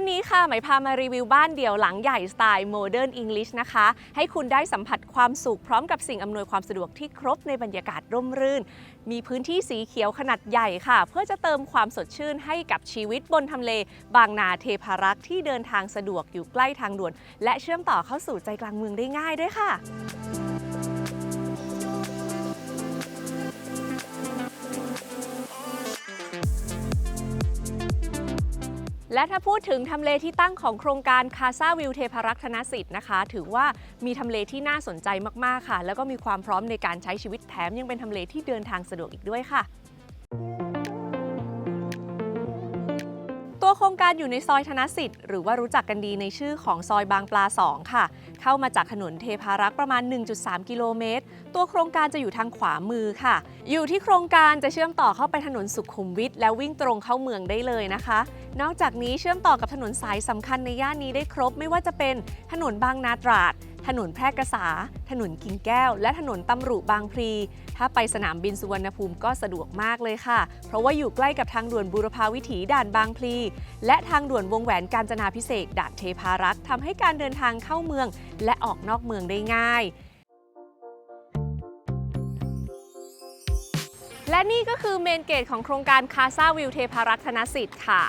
วันนี้ค่ะหมายพามารีวิวบ้านเดี่ยวหลังใหญ่สไตล์โมเดิร์นอังกฤษนะคะ ให้คุณได้สัมผัสความสุขพร้อมกับสิ่งอำนวยความสะดวกที่ครบในบรรยากาศร่มรื่น มีพื้นที่สีเขียวขนาดใหญ่ค่ะ เพื่อจะเติมความสดชื่นให้กับชีวิตบนทำเล บางนาเทพารักษ์ที่เดินทางสะดวกอยู่ใกล้ทางด่วน และเชื่อมต่อเข้าสู่ใจกลางเมืองได้ง่ายด้วยค่ะ และถ้าพูดถึงทำเลที่ตั้งของโครงการคาซาวิวเทพารักษ์ธนสิทธิ์นะคะ ถือว่ามีทำเลที่น่าสนใจมาก ๆ ค่ะ แล้วก็มีความพร้อมในการใช้ชีวิตแถมยังเป็นทำเลที่เดินทางสะดวกอีกด้วยค่ะ โครงการอยู่ในซอยธนสิทธิ์หรือว่ารู้จักกันดีในชื่อของซอยบางปลา 2 ค่ะ เข้ามาจากถนนเทพารักษ์ประมาณ 1.3 กิโลเมตร ตัวโครงการจะอยู่ทางขวามือค่ะ อยู่ที่โครงการจะเชื่อมต่อเข้าไปถนนสุขุมวิทแล้ววิ่งตรงเข้าเมืองได้เลยนะคะ นอกจากนี้เชื่อมต่อกับถนนสายสำคัญในย่านนี้ได้ครบไม่ว่าจะเป็นถนนบางนาตราด ถนนแพร่กษา ถนนกิ่งแก้ว และถนนตำรุบางพลี ถ้าไปสนามบินสุวรรณภูมิก็สะดวกมากเลยค่ะ เพราะว่าอยู่ใกล้กับทางด่วนบูรพาวิถีด่านบางพลี และทางด่วนวงแหวนกาญจนาพิเศษด่านเทพารักษ์ทำให้การเดินทางเข้าเมือง และออกนอกเมืองได้ง่ายและนี่ก็คือเมนเกตของโครงการคาซาวิวเทพารักษ์ธนสิทธิ์ค่ะ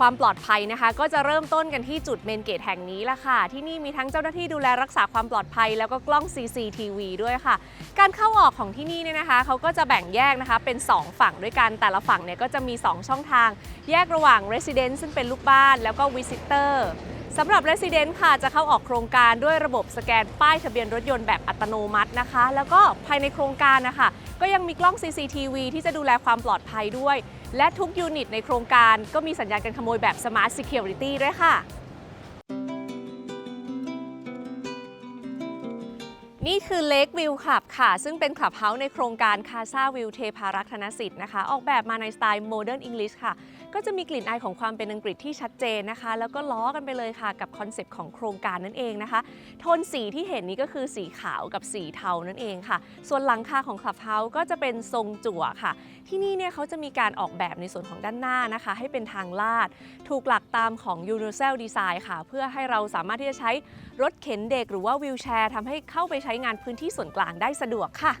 ความปลอดภัยนะคะ ก็จะเริ่มต้นกันที่จุดเมนเกตแห่งนี้ละค่ะ ที่นี่มีทั้งเจ้าหน้าที่ดูแลรักษาความปลอดภัย แล้วก็กล้อง CCTV ด้วยค่ะ การเข้าออกของที่นี่เนี่ยนะคะเขาก็จะแบ่งแยกนะคะเป็น 2 ฝั่งด้วยกันแต่ละฝั่งเนี่ยก็จะมี 2 ช่องทาง แยกระหว่าง Resident ซึ่งเป็นลูกบ้านแล้วก็ Visitor สำหรับ Resident ค่ะจะเข้าออกโครงการด้วยระบบสแกนป้ายทะเบียนรถยนต์แบบอัตโนมัตินะคะ แล้วก็ภายในโครงการนะคะก็ยังมีกล้อง CCTV ที่จะดูแลความปลอดภัยด้วย และทุกยูนิตในโครงการก็มีสัญญาณการขโมยแบบ Smart Security ด้วยค่ะ นี่คือ Lake View Club ค่ะ ซึ่งเป็นคลับเฮาส์ในโครงการคาซาวิวเทพารักธนสิทธิ์นะคะ ออกแบบมาในสไตล์ Modern English ค่ะ ก็จะมีกลิ่นอายของความเป็นอังกฤษที่ชัดเจนนะคะ แล้วก็ล้อกันไปเลยค่ะ กับคอนเซปต์ของโครงการนั่นเองนะคะ โทนสีที่เห็นนี้ก็คือสีขาวกับสีเทานั่นเองค่ะ ส่วนหลังคาของคลับเฮาส์ก็จะเป็นทรงจั่วค่ะ ที่นี่เนี่ยเขาจะมีการออกแบบในส่วนของด้านหน้านะคะ ให้เป็นทางลาด ถูกหลักตามของ Universal Design ค่ะ เพื่อให้เราสามารถที่จะใช้รถเข็นเด็ก หรือว่าวิวแชร์ทำให้เข้าไปใช้ช้งานพื้นที่ส่วนกลางได้สะดวกค่ะ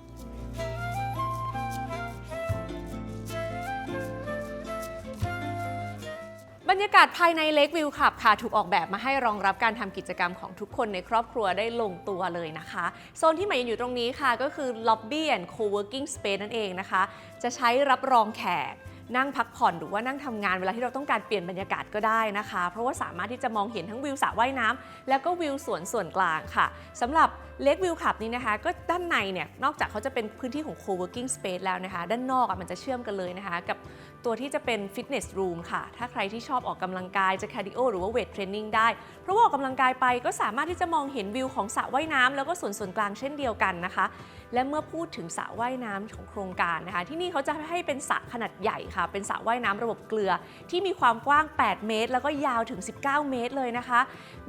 บรรยากาศภายในเลกวิวขับค่ะ ถูกออกแบบมาให้รองรับการทำกิจกรรมของทุกคนในครอบครัวได้ลงตัวเลยนะคะ โซนที่หมายอยู่ตรงนี้ค่ะก็คือ Lobby and Co-working Space นั่นเองนะคะ จะใช้รับรองแขก นั่งพักผ่อนหรือว่านั่งทำงานเวลาที่เราต้องการเปลี่ยนบรรยากาศก็ได้นะคะ เพราะว่าสามารถที่จะมองเห็นทั้งวิวสระว่ายน้ำแล้วก็วิวสวนส่วนกลางค่ะสำหรับ เล็กวิวขับนี้นะคะ ก็ด้านในเนี่ยนอกจากเขาจะเป็นพื้นที่ของ co-working space แล้วนะคะ ด้านนอกอะมันจะเชื่อมกันเลยนะคะ กับตัวที่จะเป็น fitness room ค่ะ ถ้าใครที่ชอบออกกำลังกายจะ cardio หรือว่า weight training ได้ เพราะว่าออกกำลังกายไปก็สามารถที่จะมองเห็นวิวของสระว่ายน้ำแล้วก็สวนส่วนกลางเช่นเดียวกันนะคะ และเมื่อพูดถึงสระว่ายน้ำของโครงการนะคะ ที่นี่เขาจะให้เป็นสระขนาดใหญ่ค่ะ เป็นสระว่ายน้ำระบบเกลือ ที่มีความกว้าง 8 เมตร แล้วก็ยาวถึง 19 เมตรเลยนะคะ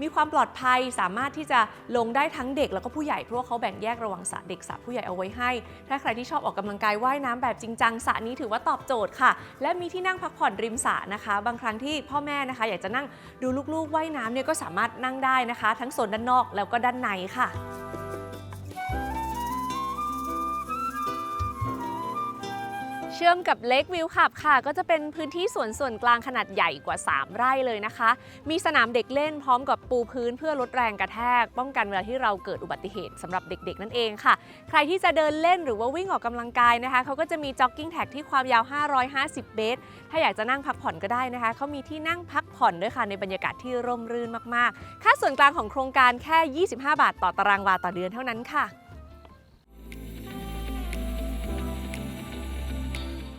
มีความปลอดภัยสามารถที่จะลงได้ทั้งเด็กแล้วก็ผูู้้ใหญ่เพราะว่าเขาแบ่งแยกระหว่างสระเด็กสระผู้ใหญ่เอาไว้ให้ ถ้าใครที่ชอบออกกำลังกายว่ายน้ำแบบจริงจังสระนี้ถือว่าตอบโจทย์ค่ะ และมีที่นั่งพักผ่อนริมสระนะคะ บางครั้งที่พ่อแม่นะคะ อยากจะนั่งดูลูกๆว่ายน้ำเนี่ยก็สามารถนั่งได้นะคะ ทั้งโซนด้านนอกแล้วก็ด้านในค่ะ ชื่อมกับเล็กวิวขับค่ะ ก็จะเป็นพื้นที่สวนส่วนกลางขนาดใหญ่กว่า 3 ไร่เลยนะคะ มีสนามเด็กเล่นพร้อมกับปูพื้นเพื่อลดแรงกระแทก ป้องกันเวลาที่เราเกิดอุบัติเหตุสำหรับเด็กๆ นั่นเองค่ะ ใครที่จะเดินเล่นหรือว่าวิ่งออกกำลังกายนะคะ เขาก็จะมีจ็อกกิ้งแท็กที่ความยาว 550 เมตร ถ้าอยากจะนั่งพักผ่อนก็ได้นะคะ เขามีที่นั่งพักผ่อนด้วยค่ะในบรรยากาศที่ร่มรื่นมากๆ ค่าส่วนกลางของโครงการแค่ 25 บาท ต่อตารางวาต่อเดือนเท่านั้นค่ะ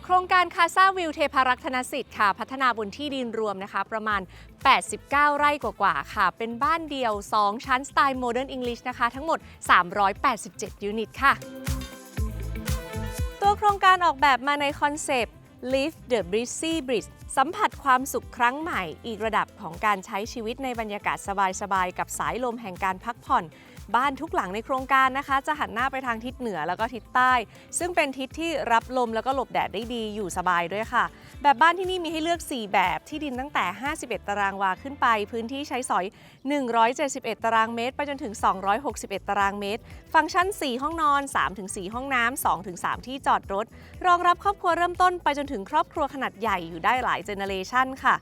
โครงการคาซาวิวเทพารักษ์ธนสิทธิ์ค่ะ พัฒนาบนที่ดินรวมนะคะ ประมาณ 89 ไร่กว่าๆค่ะ เป็นบ้านเดียว 2 ชั้นสไตล์โมเดิร์นอังกฤษนะคะ ทั้งหมด 387 ยูนิตค่ะ ตัวโครงการออกแบบมาในคอนเซปต์ Live the Breezy Bridge สัมผัสความสุขครั้งใหม่ อีกระดับของการใช้ชีวิตในบรรยากาศสบายๆ กับสายลมแห่งการพักผ่อน บ้านทุกหลังในโครงการนะคะ จะหันหน้าไปทางทิศเหนือแล้วก็ทิศใต้ ซึ่งเป็นทิศที่รับลมแล้วก็หลบแดดได้ดีอยู่สบายด้วยค่ะ แบบบ้านที่นี่มีให้เลือก 4 แบบที่ดินตั้งแต่ 51 ตารางวาขึ้นไป พื้นที่ใช้สอย 171 ตารางเมตร ไปจนถึง 261 ตารางเมตร ฟังก์ชัน 4 ห้องนอน 3-4 ห้องน้ำ2-3 ที่จอดรถ รองรับครอบครัวเริ่มต้นไปจนถึงครอบครัวขนาดใหญ่อยู่ได้หลายเจเนเรชันค่ะ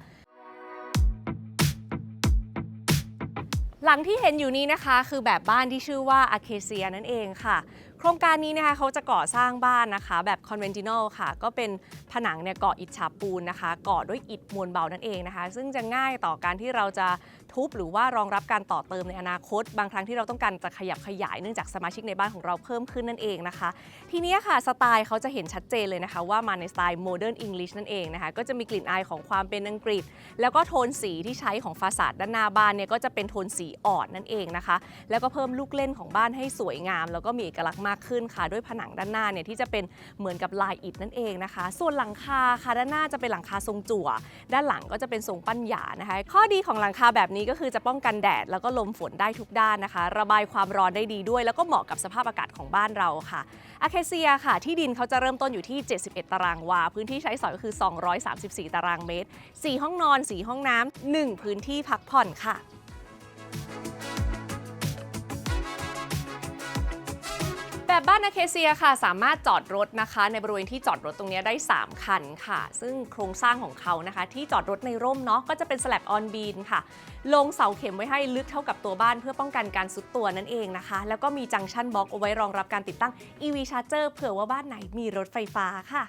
หลังที่เห็นอยู่นี้นะคะคือแบบบ้านที่ชื่อว่าอาเคเซียนั่นเองค่ะ โครงการนี้นะคะเขาจะก่อสร้างบ้านนะคะแบบคอนเวนตินลค่ะ ก็เป็นผนังเนี่ยก่ออิฐฉาบปูนนะคะ ก่อด้วยอิฐมวลเบานั่นเองนะคะ ซึ่งจะง่ายต่อการที่เราจะ ทุบหรือว่ารองรับการต่อเติมในอนาคต บางครั้งที่เราต้องการจะขยับขยายเนื่องจากสมาชิกในบ้านของเราเพิ่มขึ้นนั่นเองนะคะ ทีนี้ค่ะสไตล์เขาจะเห็นชัดเจนเลยนะคะว่ามาในสไตล์โมเดิร์นอังกฤษนั่นเองนะคะก็จะมีกลิ่นอายของความเป็นอังกฤษ แล้วก็โทนสีที่ใช้ของฟาสาดด้านหน้าบ้านเนี่ยก็จะเป็นโทนสีอ่อนนั่นเองนะคะ แล้วก็เพิ่มลูกเล่นของบ้านให้สวยงาม แล้วก็มีเอกลักษณ์มากขึ้นค่ะ ด้วยผนังด้านหน้าเนี่ยที่จะเป็นเหมือนกับลายอิฐนั่นเองนะคะ ส่วนหลังคาค่ะด้านหน้าจะเป็นหลังคาทรงจั่ว ด้านหลังก็จะเป็นทรงปั้นหยานะคะ ข้อดีของหลังคาแบบนี้ก็คือจะป้องกันแดดแล้วก็ลมฝนได้ทุกด้านนะคะ ระบายความร้อนได้ดีด้วย แล้วก็เหมาะกับสภาพอากาศของบ้านเราค่ะอาเคเซียค่ะ ที่ดินเขาจะเริ่มต้นอยู่ที่ 71 ตารางวา พื้นที่ใช้สอยก็คือ 234 ตารางเมตร 4 ห้องนอน 4 ห้องน้ำ1พื้นที่พักผ่อนค่ะ แบบบ้านอาเคเซียค่ะสามารถจอดรถนะคะ ในบริเวณที่จอดรถตรงนี้ได้ 3 คันค่ะ ซึ่งโครงสร้างของเขานะคะ ที่จอดรถในร่มเนาะก็จะเป็นสลับออนบีนค่ะ ลงเสาเข็มไว้ให้ลึกเท่ากับตัวบ้านเพื่อป้องกันการซุดตัวนั่นเองนะคะ แล้วก็มีจังชันบล็อกเอาไว้รองรับการติดตั้ง EV Charger เผื่อว่าบ้านไหนมีรถไฟฟ้าค่ะ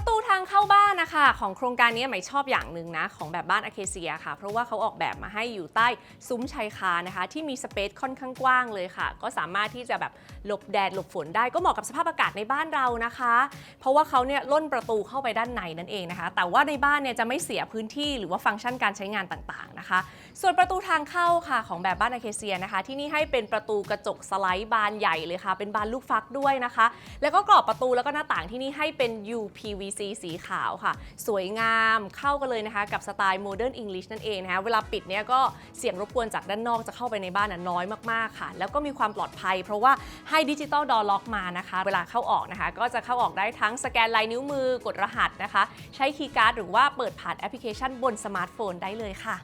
ประตูทางเข้าบ้านนะคะ ของโครงการนี้หมายชอบอย่างหนึ่งนะ ของแบบบ้านอเคเซียค่ะ เพราะว่าเขาออกแบบมาให้อยู่ใต้ซุ้มชายคานะคะ ที่มีสเปซค่อนข้างกว้างเลยค่ะ ก็สามารถที่จะแบบหลบแดดหลบฝนได้ก็เหมาะกับสภาพอากาศในบ้านเรานะคะ เพราะว่าเขาเนี่ยล่นประตูเข้าไปด้านในนั่นเองนะคะ แต่ว่าในบ้านเนี่ยจะไม่เสียพื้นที่หรือว่าฟังก์ชันการใช้งานต่างๆนะคะ ส่วนประตูทางเข้าค่ะของแบบบ้านอเคเซียนะคะ ที่นี่ให้เป็นประตูกระจกสไลด์บานใหญ่เลยค่ะ เป็นบานลูกฟักด้วยนะคะ แล้วก็กรอบประตูแล้วก็หน้าต่างที่นี่ให้เป็น UPV PVC สีขาวค่ะ สวยงามเข้ากันเลยนะคะ กับสไตล์ Modern English นั่นเองนะคะ เวลาปิดเนี่ยก็เสียงรบกวนจากด้านนอกจะเข้าไปในบ้านน่ะน้อยมาก ๆ ค่ะ แล้วก็มีความปลอดภัย เพราะว่าให้ดิจิตอลดอล็อกมานะคะ เวลาเข้าออกนะคะ ก็จะเข้าออกได้ทั้งสแกนลายนิ้วมือกดรหัสนะคะ ใช้คีย์การ์ดหรือว่าเปิดผ่านแอปพลิเคชันบนสมาร์ทโฟนได้เลยค่ะ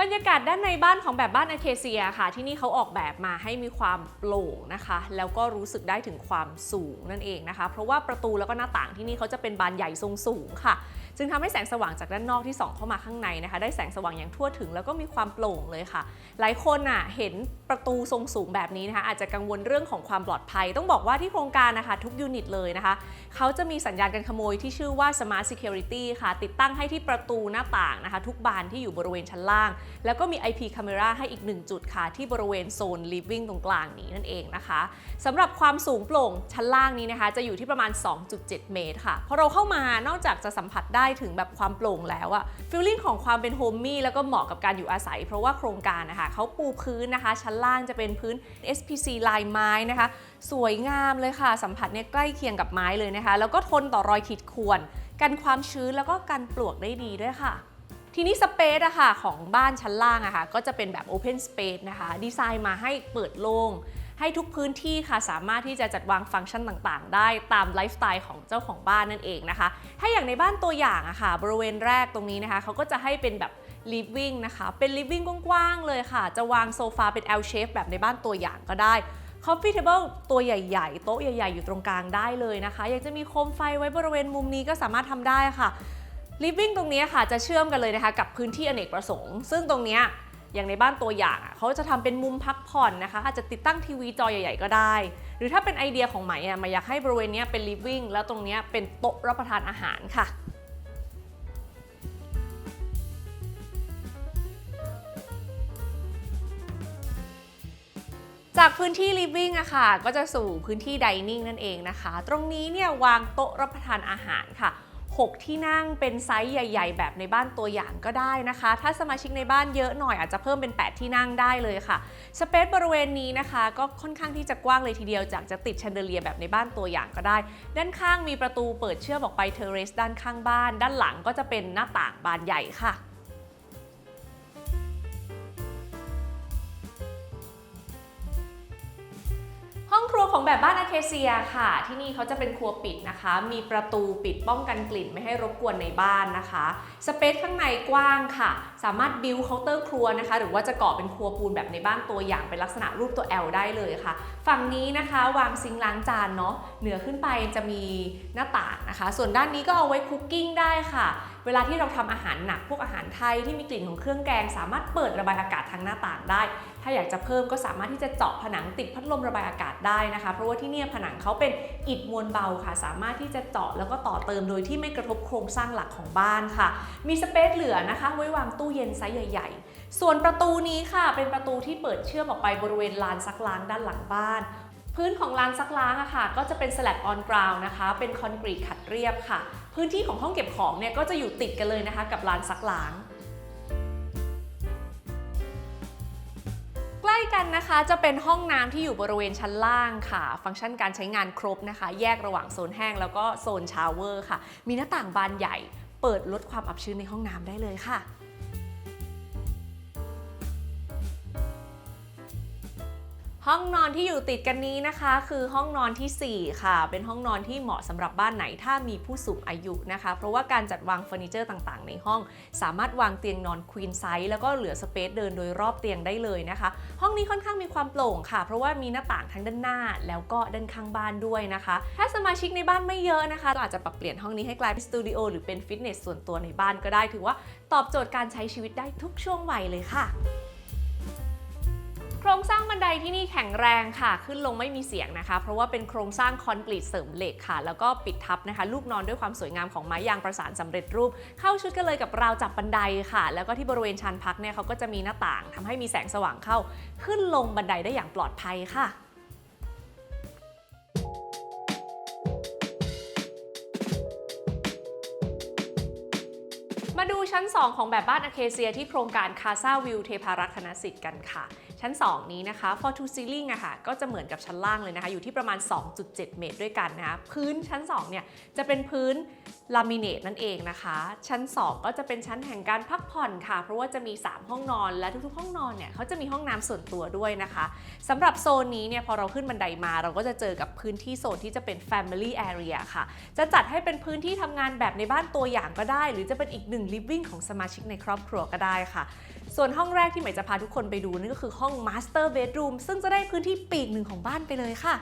บรรยากาศด้านในบ้านของแบบบ้านอาเคเซียค่ะ ที่นี่เขาออกแบบมาให้มีความโปร่งนะคะ แล้วก็รู้สึกได้ถึงความสูงนั่นเองนะคะ เพราะว่าประตูแล้วก็หน้าต่างที่นี่เขาจะเป็นบานใหญ่ทรงสูงค่ะ จึงทำให้แสงสว่างจากด้านนอกที่ส่องเข้ามาข้างในนะคะ ได้แสงสว่างอย่างทั่วถึงแล้วก็มีความโปร่งเลยค่ะ หลายคนอะเห็นประตูทรงสูงแบบนี้นะคะ อาจจะกังวลเรื่องของความปลอดภัย ต้องบอกว่าที่โครงการนะคะ ทุกยูนิตเลยนะคะ เขาจะมีสัญญาณการขโมยที่ชื่อว่า Smart Security ค่ะ ติดตั้งให้ที่ประตูหน้าต่างนะคะ ทุกบานที่อยู่บริเวณชั้นล่าง แล้วก็มี IP Camera ให้อีก 1 จุดค่ะ ที่บริเวณโซน Living ตรงกลางนี้นั่นเองนะคะสำหรับความสูงโปร่งชั้นล่างนี้นะคะ จะอยู่ที่ประมาณ 2.7 เมตรค่ะพอเราเข้ามานอกจากจะสัมผัสได้ได้ถึงแบบความโปร่งแล้วอะฟีลลิ่งของความเป็นโฮมมี่แล้วก็เหมาะกับการอยู่อาศัย เพราะว่าโครงการนะคะเขาปูพื้นนะคะ ชั้นล่างจะเป็นพื้น SPC ลายไม้นะคะ สวยงามเลยค่ะ สัมผัสเนี่ยใกล้เคียงกับไม้เลยนะคะ แล้วก็ทนต่อรอยขีดข่วน กันความชื้นแล้วก็กันปลวกได้ดีด้วยค่ะทีนี้สเปซอะค่ะของบ้านชั้นล่างอะค่ะก็จะเป็นแบบ Open Space นะคะ ดีไซน์มาให้เปิดโล่ง ให้ทุกพื้นที่ค่ะสามารถที่จะจัดวางฟังก์ชันต่างๆ ได้ตามไลฟ์สไตล์ของเจ้าของบ้านนั่นเองนะคะ ถ้าอย่างในบ้านตัวอย่างอะค่ะ บริเวณแรกตรงนี้นะคะเขาก็จะให้เป็นแบบ living นะคะ เป็น living กว้างๆเลยค่ะ จะวางโซฟาเป็น L shape แบบในบ้านตัวอย่างก็ได้ coffee table ตัวใหญ่ๆ โต๊ะใหญ่ๆ อยู่ตรงกลางได้เลยนะคะ อยากจะมีโคมไฟไว้บริเวณมุมนี้ก็สามารถทำได้ค่ะ living ตรงนี้ค่ะจะเชื่อมกันเลยนะคะกับพื้นที่อเนกประสงค์ ซึ่งตรงเนี้ย อย่างในบ้านตัวอย่างอะเขาจะทำเป็นมุมพักผ่อนนะคะอาจจะติดตั้งทีวีจอใหญ่ ๆ ก็ได้ หรือถ้าเป็นไอเดียของไหมอะมาอยากให้บริเวณเนี้ยเป็น living แล้วตรงเนี้ยเป็นโต๊ะรับประทานอาหารค่ะจากพื้นที่ living อะค่ะ ก็จะสู่พื้นที่ dining นั่นเองนะคะ ตรงนี้เนี่ยวางโต๊ะรับประทานอาหารค่ะ 6 ที่นั่งเป็นไซส์ใหญ่ ๆ แบบในบ้านตัวอย่างก็ได้นะคะ ถ้าสมาชิกในบ้านเยอะหน่อยอาจจะเพิ่มเป็น 8 ที่นั่งได้เลยค่ะสเปซบริเวณนี้นะคะ ก็ค่อนข้างที่จะกว้างเลยทีเดียวจากจะติดแชนเดอเลียแบบในบ้านตัวอย่างก็ได้ ด้านข้างมีประตูเปิดเชื่อมออกไปเทเรสด้านข้างบ้าน ด้านหลังก็จะเป็นหน้าต่างบานใหญ่ค่ะ องครัวของแบบบ้านอาเคเซียค่ะ ที่นี่เขาจะเป็นครัวปิดนะคะ มีประตูปิดป้องกันกลิ่นไม่ให้รบกวนในบ้านนะคะสเปซข้างในกว้างค่ะ สามารถบิวเคาน์เตอร์ครัวนะคะ หรือว่าจะก่อเป็นครัวปูนแบบในบ้านตัวอย่างเป็นลักษณะรูปตัว L ได้เลยค่ะ ฝั่งนี้นะคะวางซิงล้างจานเนาะเหนือขึ้นไปจะมีหน้าต่างนะคะ ส่วนด้านนี้ก็เอาไว้คุกกิ้งได้ค่ะ เวลาที่เราทำอาหารหนักพวกอาหารไทยที่มีกลิ่นของเครื่องแกง สามารถเปิดระบายอากาศทางหน้าต่างได้ ถ้าอยากจะเพิ่มก็สามารถที่จะเจาะผนังติดพัดลมระบายอากาศได้นะคะ เพราะว่าที่นี่ผนังเขาเป็นอิฐมวลเบาค่ะ สามารถที่จะเจาะแล้วก็ต่อเติมโดยที่ไม่กระทบโครงสร้างหลักของบ้านค่ะ มีสเปซเหลือนะคะ ไว้วางตู้เย็นไซส์ใหญ่ๆ ส่วนประตูนี้ค่ะ เป็นประตูที่เปิดเชื่อมออกไปบริเวณลานซักล้างด้านหลังบ้านพื้นของลานซักล้างอะค่ะ ก็จะเป็นสแลบออนกราวนะคะ เป็นคอนกรีตขัดเรียบค่ะ พื้นที่ของห้องเก็บของเนี่ยก็จะอยู่ติดกันเลยนะคะ กับลานซักล้าง ใกล้กันนะคะจะเป็นห้องน้ำที่อยู่บริเวณชั้นล่างค่ะ ฟังก์ชันการใช้งานครบนะคะ แยกระหว่างโซนแห้งแล้วก็โซนชาวเวอร์ค่ะ มีหน้าต่างบานใหญ่ เปิดลดความอับชื้นในห้องน้ำได้เลยค่ะ ห้องนอนที่อยู่ติดกันนี้นะคะ คือห้องนอนทีสี่4 ค่ะ เป็นห้องนอนที่เหมาะสำหรับบ้านไหนถ้ามีผู้สูงอายุนะคะ เพราะว่าการจัดวางเฟอร์นิเจอร์ต่างๆ ในห้อง สามารถวางเตียงนอนควีนไซส์แล้วก็เหลือสเปซเดินโดยรอบเตียงได้เลยนะคะ ห้องนี้ค่อนข้างมีความโปร่งค่ะ เพราะว่ามีหน้าต่างทั้งด้านหน้า แล้วก็ด้านข้างบ้านด้วยนะคะ ถ้าสมาชิกในบ้านไม่เยอะนะคะก็อาจจะปรับเปลี่ยนห้องนี้ให้กลายเป็นสตูดิโอหรือเป็นฟิตเนสส่วนตัวในบ้านก็ได้ถือว่าตอบโจทย์การใช้ชีวิตได้ทุกช่วงวัยเลยค่ะ ครงสร้างบันไดที่นี่แข็งแรงค่ะ ขึ้นลงไม่มีเสียงนะคะ เพราะว่าเป็นโครงสร้างคอนกรีตเสริมเหล็กค่ะ แล้วก็ปิดทับนะคะ ลูกนอนด้วยความสวยงามของไม้ยางประสานสำเร็จรูป เข้าชุดกันเลยกับราวจับบันไดค่ะ แล้วก็ที่บริเวณชานพักเนี่ยเขาก็จะมีหน้าต่างทำให้มีแสงสว่างเข้า ขึ้นลงบันไดได้อย่างปลอดภัยค่ะมาดูชั้น 2 ของแบบบ้านอาเคเซียที่โครงการคาซาวิวเทพารักษ์คณะสิทธิ์กันค่ะ ชั้น 2 นี้นะคะ for to ceiling อะค่ะก็จะเหมือนกับชั้นล่างเลยนะคะ อยู่ที่ประมาณ 2.7 เมตรด้วยกันนะคะ พื้นชั้น 2 เนี่ยจะเป็นพื้นลามิเนตนั่นเองนะคะ ชั้น 2 ก็จะเป็นชั้นแห่งการพักผ่อนค่ะ เพราะว่าจะมี 3 ห้องนอนและทุกๆ ห้องนอนเนี่ยเขาจะมีห้องน้ำส่วนตัวด้วยนะคะสำหรับโซนนี้เนี่ยพอเราขึ้นบันไดมา เราก็จะเจอกับพื้นที่โซนที่จะเป็น family area ค่ะ จะจัดให้เป็นพื้นที่ทำงานแบบในบ้านตัวอย่างก็ได้ หรือจะเป็นอีกหนึ่ง living ของสมาชิกในครอบครัวก็ได้ค่ะ ส่วนห้องแรกที่ใหม่จะพาทุกคนไปดูนั่นก็คือห้อง master bedroom ซึ่งจะได้พื้นที่ปีกหนึ่งของบ้านไปเลยค่ะ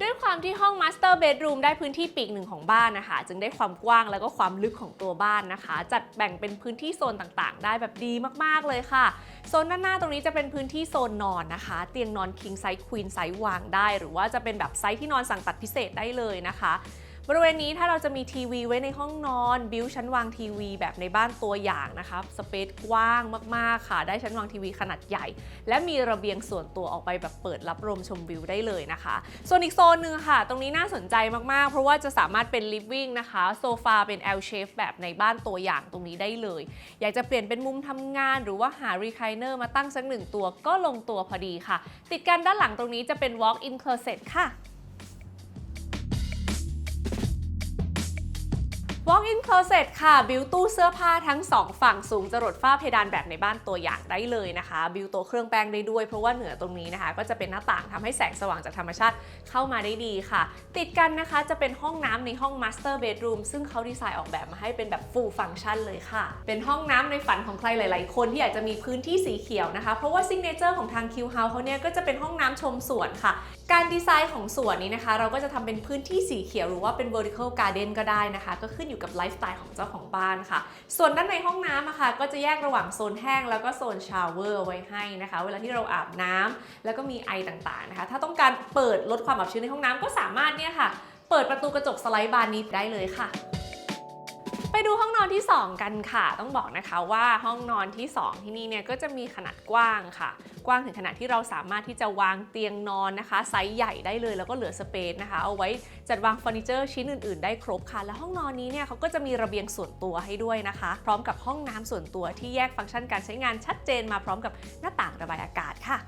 ด้วยความที่ห้อง Master Bedroom ได้พื้นที่ปีกหนึ่งของบ้านนะคะ จึงได้ความกว้างแล้วก็ความลึกของตัวบ้านนะคะ จัดแบ่งเป็นพื้นที่โซนต่างๆ ได้แบบดีมากๆเลยค่ะ โซนด้านหน้าตรงนี้จะเป็นพื้นที่โซนนอนนะคะ เตียงนอน king size queen size วางได้ หรือว่าจะเป็นแบบไซส์ที่นอนสั่งตัดพิเศษได้เลยนะคะ บริเวณนี้ถ้าเราจะมีทีวีไว้ในห้องนอน บิวชั้นวางทีวีแบบในบ้านตัวอย่างนะคะสเปซกว้างมากๆค่ะ ได้ชั้นวางทีวีขนาดใหญ่ และมีระเบียงส่วนตัวออกไปแบบเปิดรับลมชมวิวได้เลยนะคะ ส่วนอีกโซนหนึ่งค่ะ ตรงนี้น่าสนใจมากๆ เพราะว่าจะสามารถเป็น living นะคะโซฟาเป็น L shape แบบในบ้านตัวอย่างตรงนี้ได้เลย อยากจะเปลี่ยนเป็นมุมทำงาน หรือว่าหา recliner มาตั้งสักหนึ่งตัวก็ลงตัวพอดีค่ะ ติดกันด้านหลังตรงนี้จะเป็น walk in closet ค่ะ Walk-in closet ค่ะ บิวตู้เสื้อผ้าทั้ง 2 ฝั่งสูงจรดฝ้าเพดานแบบในบ้านตัวอย่างได้เลยนะคะ บิวตัวเครื่องแป้งได้ด้วยเพราะว่าเหนือตรงนี้นะคะ ก็จะเป็นหน้าต่างทำให้แสงสว่างจากธรรมชาติเข้ามาได้ดีค่ะ ติดกันนะคะจะเป็นห้องน้ำในห้อง master bedroom ซึ่งเขาดีไซน์ออกแบบมาให้เป็นแบบ full function เลยค่ะ เป็นห้องน้ำในฝันของใครหลาย ๆ คนที่อยากจะมีพื้นที่สีเขียวนะคะ เพราะว่า signature ของทาง Q House เขาเนี่ยก็จะเป็นห้องน้ำชมสวนค่ะ การดีไซน์ของสวนนี้นะคะ เราก็จะทำเป็นพื้นที่สีเขียวหรือว่าเป็น vertical garden ก็ได้นะคะ ก็ขึ้นอยู่กับไลฟ์สไตล์ของเจ้าของบ้านค่ะ ส่วนด้านในห้องน้ำอะค่ะก็จะแยกระหว่างโซนแห้งแล้วก็โซนชาวเวอร์ไว้ให้นะคะ เวลาที่เราอาบน้ำแล้วก็มีไอต่างๆนะคะ ถ้าต้องการเปิดลดความอับชื้นในห้องน้ำก็สามารถเนี่ยค่ะ เปิดประตูกระจกสไลด์บานนี้ได้เลยค่ะ ไปดูห้องนอนที่ 2 กันค่ะ ต้องบอกนะคะว่าห้องนอนที่ 2 ที่นี่เนี่ยก็จะมีขนาดกว้างค่ะ กว้างถึงขนาดที่เราสามารถที่จะวางเตียงนอนนะคะไซส์ใหญ่ได้เลยแล้วก็เหลือสเปซนะคะ เอาไว้จัดวางเฟอร์นิเจอร์ชิ้นอื่นๆ ได้ครบค่ะ และห้องนอนนี้เนี่ยเขาก็จะมีระเบียงส่วนตัวให้ด้วยนะคะ พร้อมกับห้องน้ำส่วนตัวที่แยกฟังก์ชันการใช้งานชัดเจนมาพร้อมกับหน้าต่างระบายอากาศค่ะ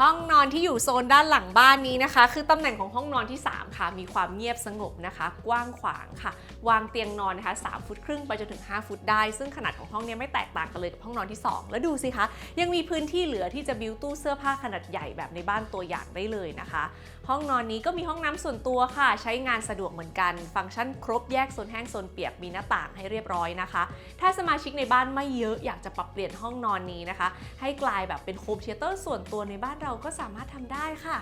ห้องนอนที่อยู่โซนด้านหลังบ้านนี้นะคะ คือตำแหน่งของห้องนอนที่ 3 ค่ะ มีความเงียบสงบนะคะ กว้างขวางค่ะ วางเตียงนอนนะคะ3ฟุตครึ่งไปจนถึง 5 ฟุตได้ ซึ่งขนาดของห้องเนี้ไม่แตกต่างกันเลยกับห้องนอนที่ 2 แล้วดูสิคะ ยังมีพื้นที่เหลือที่จะบิวตู้เสื้อผ้าขนาดใหญ่แบบในบ้านตัวอย่างได้เลยนะคะ ห้องนอนนี้ก็มีห้องน้ำส่วนตัวค่ะ ใช้งานสะดวกเหมือนกัน ฟังก์ชันครบแยกโซนแห้งโซนเปียกมีหน้าต่างให้เรียบร้อยนะคะ ถ้าสมาชิกในบ้านไม่เยอะอยากจะปรับเปลี่ยนห้องนอนนี้นะคะ ให้กลายแบบเป็นโฮมเทเตอร์ส่วนตัวในบ้านเราก็สามารถทำได้ค่ะ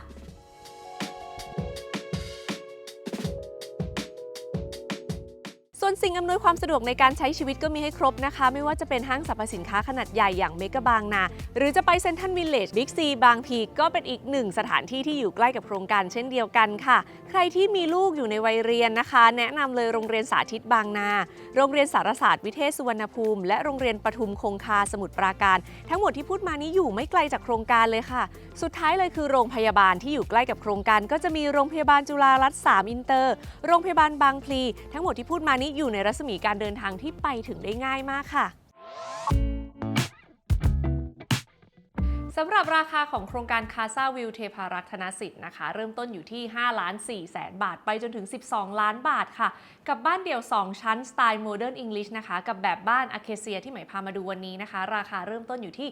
วนสิ่งอำนวยความสะดวกในการใช้ชีวิตก็มีให้ครบนะคะ ไม่ว่าจะเป็นห้างสรรพสินค้าขนาดใหญ่อย่างเมกะบางนา หรือจะไปเซ็นทรัลวิลเลจบิ๊กซีบางพีก็เป็นอีกหนึ่งสถานที่ที่อยู่ใกล้กับโครงการเช่นเดียวกันค่ะ ใครที่มีลูกอยู่ในวัยเรียนนะคะ แนะนำเลยโรงเรียนสาธิตบางนา โรงเรียนสารศาสตร์วิเทศสุวรรณภูมิ และโรงเรียนปทุมคงคาสมุทรปราการ ทั้งหมดที่พูดมานี้อยู่ไม่ไกลจากโครงการเลยค่ะ สุดท้ายเลยคือโรงพยาบาลที่อยู่ใกล้กับโครงการ ก็จะมีโรงพยาบาลจุฬารัตน์3อินเตอร์ โรงพยาบาลบางพลีทั้งหมดที่พูดมานี้อยู่ในรัศมีการเดินทางที่ไปถึงได้ง่ายมากค่ะสำหรับราคาของโครงการคาซาวิวเทพารักธนสิทธิ์นะคะ เริ่มต้นอยู่ที่ 5 ล้าน4แสนบาท ไปจนถึง 12 ล้านบาทค่ะ กับบ้านเดี่ยว 2 ชั้น สไตล์โมเดิร์นอังกฤษนะคะ กับแบบบ้านอะเคเซียที่หมายพามาดูวันนี้นะคะ ราคาเริ่มต้นอยู่ที่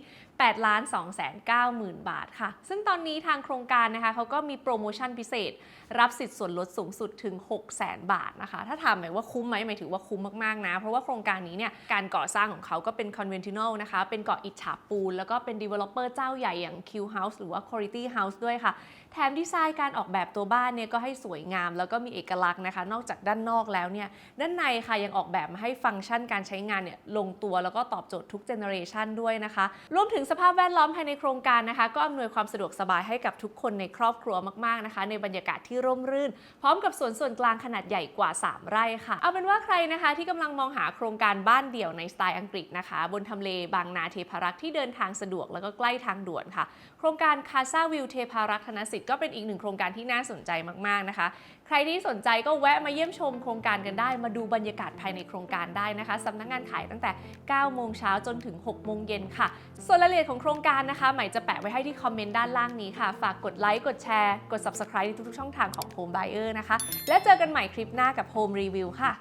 8ล้าน2แสน9หมื่นบาทค่ะ ซึ่งตอนนี้ทางโครงการนะคะเขาก็มีโปรโมชั่นพิเศษ รับสิทธิ์ส่วนลดสูงสุดถึง6แสนบาทนะคะ ถ้าถามหมายว่าคุ้มไหมหมายถึงว่าคุ้มมาก ๆ นะ เพราะว่าโครงการนี้เนี่ยการก่อสร้างของเขาก็เป็น conventional นะคะ เป็นเกาะอิฐฉาบปูน แล้วก็เป็น developer เจ้าใหญ่อย่าง Q House หรือว่า Quality House ด้วยค่ะ แถมดีไซน์การออกแบบตัวบ้านเนี่ยก็ให้สวยงาม แล้วก็มีเอกลักษณ์นะคะ นอกจากด้านนอกแล้วเนี่ยด้านในค่ะยังออกแบบมาให้ฟังก์ชันการใช้งานเนี่ยลงตัวแล้วก็ตอบโจทย์ทุกเจเนอเรชันด้วยนะคะรวมถึงสภาพแวดล้อมภายในโครงการนะคะ ก็อำนวยความสะดวกสบายให้กับทุกคนในครอบครัวมากๆนะคะ ในบรรยากาศที่ร่มรื่น พร้อมกับสวนส่วนกลางขนาดใหญ่กว่า 3 ไร่ค่ะ เอาเป็นว่าใครนะคะ ที่กำลังมองหาโครงการบ้านเดี่ยวในสไตล์อังกฤษนะคะ บนทำเลบางนาเทพารักษ์ที่เดินทางสะดวกแล้วก็ใกล้ทางด่วนค่ะ โครงการคาซาวิวเทพารักษ์ธนสิทธิ์ก็เป็นอีกหนึ่งโครงการที่น่าสนใจมากๆนะคะ ใครที่สนใจก็แวะมาเยี่ยมชมโครงการกันได้ มาดูบรรยากาศภายในโครงการได้นะคะสำนักงานขายตั้งแต่ 9 โมงเช้าจนถึง 6 โมงเย็นค่ะ ส่วนรายละเอียดของโครงการนะคะใหม่จะแปะไว้ให้ที่คอมเมนต์ด้านล่างนี้ค่ะ ฝากกดไลค์ กดแชร์ กด subscribe ในทุกๆช่องทางของ Home Buyer นะคะ และเจอกันใหม่คลิปหน้ากับ Home Review ค่ะ